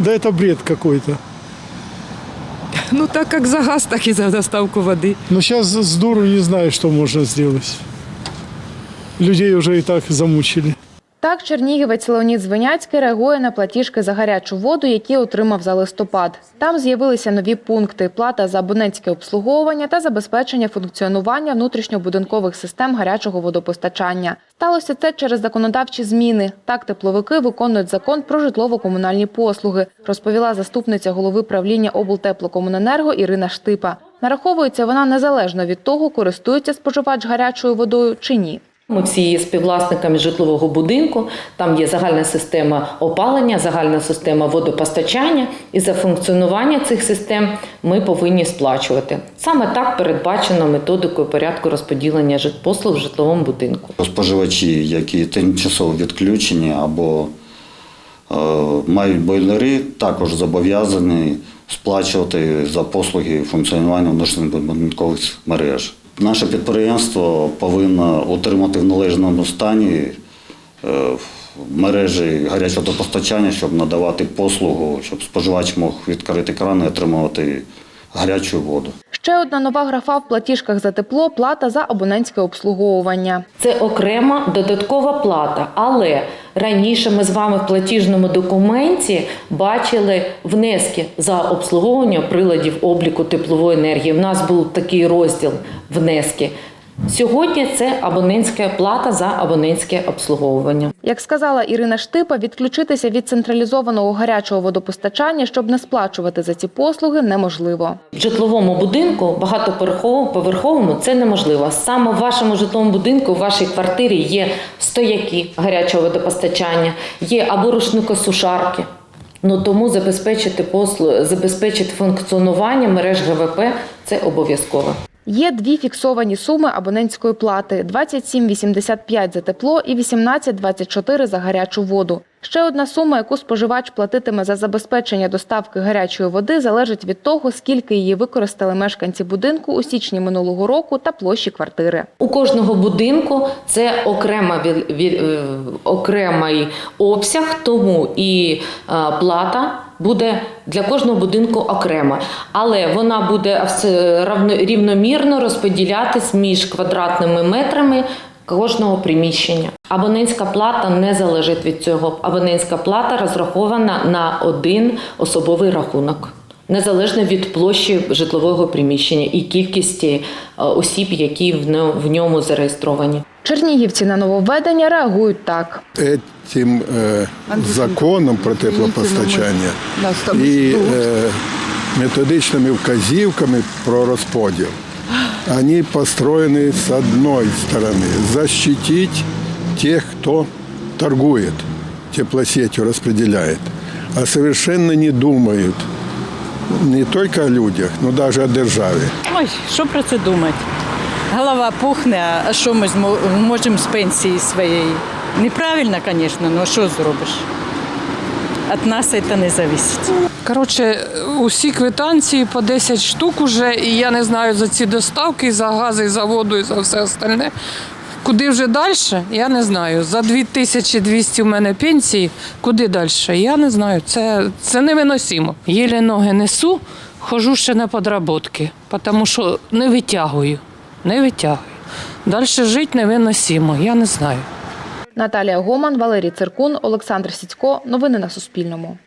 Да это бред какой-то. Ну так как за газ, так и за доставку воды. Но сейчас с дуру не знаю, что можно сделать. Людей уже и так замучили. Так, чернігівець Леонід Звеняцький реагує на платіжки за гарячу воду, які отримав за листопад. Там з'явилися нові пункти: плата за абонентське обслуговування та забезпечення функціонування внутрішньобудинкових систем гарячого водопостачання. Сталося це через законодавчі зміни. Так, тепловики виконують закон про житлово-комунальні послуги, розповіла заступниця голови правління облтеплокомуненерго Ірина Штипа. Нараховується вона незалежно від того, користується споживач гарячою водою чи ні. Ми всі є співвласниками житлового будинку. Там є загальна система опалення, загальна система водопостачання, і за функціонування цих систем ми повинні сплачувати. Саме так передбачено методикою порядку розподілення житпослуг в житловому будинку. Споживачі, які тимчасово відключені або е, мають бойлери, також зобов'язані сплачувати за послуги функціонування внутрішньобудинкових мереж. Наше підприємство повинно утримати в належному стані е, мережі гарячого водопостачання, щоб надавати послугу, щоб споживач мог відкрити кран і отримувати гарячу воду. Ще одна нова графа в платіжках за тепло плата за абонентське обслуговування. Це окрема додаткова плата. Але раніше ми з вами в платіжному документі бачили внески за обслуговування приладів обліку теплової енергії. У нас був такий розділ внески. Сьогодні це абонентська плата за абонентське обслуговування. Як сказала Ірина Штипа, відключитися від централізованого гарячого водопостачання, щоб не сплачувати за ці послуги, неможливо. В житловому будинку багатоповерховому це неможливо. Саме в вашому житловому будинку, в вашій квартирі є стояки гарячого водопостачання, є або рушникосушарки. Ну тому забезпечити послуг, забезпечити функціонування мереж ГВП це обов'язково. Є дві фіксовані суми абонентської плати: 27,85 за тепло і 18,24 за гарячу воду. Ще одна сума, яку споживач платитиме за забезпечення доставки гарячої води, залежить від того, скільки її використали мешканці будинку у січні минулого року та площі квартири. У кожного будинку це окрема е, окремий обсяг, тому і е, плата буде для кожного будинку окрема, але вона буде рівномірно розподілятись між квадратними метрами кожного приміщення. Абонентська плата не залежить від цього. Абонентська плата розрахована на один особовий рахунок. Незалежно від площі житлового приміщення і кількості е, осіб, які в ньому зареєстровані. Чернігівці на нововведення реагують так. этим э, законом про теплопостачання і е, методичними вказівками про розподіл. Они построены с одной стороны защитить тех, кто торгует, теплосетью распределяет, а совершенно не думают не только о людях, но даже о державе. Ой, що про це думати? Голова пухне, а що ми змо- можемо з пенсії своєї? Неправильно, звісно, але що зробиш? Від нас це не залежить. Коротше, усі квитанції по 10 штук уже, і я не знаю за ці доставки, за гази, і за воду, і за все остальне. Куди вже далі, я не знаю. За 2200 у мене пенсії, куди далі? Я не знаю. Це, це невиносимо. Єлі ноги несу, хожу ще на подработки, тому що не витягую. Не витягує. Далі жити невиносимо, я не знаю. Наталія Гоман, Валерій Циркун, Олександр Сіцько. Новини на Суспільному.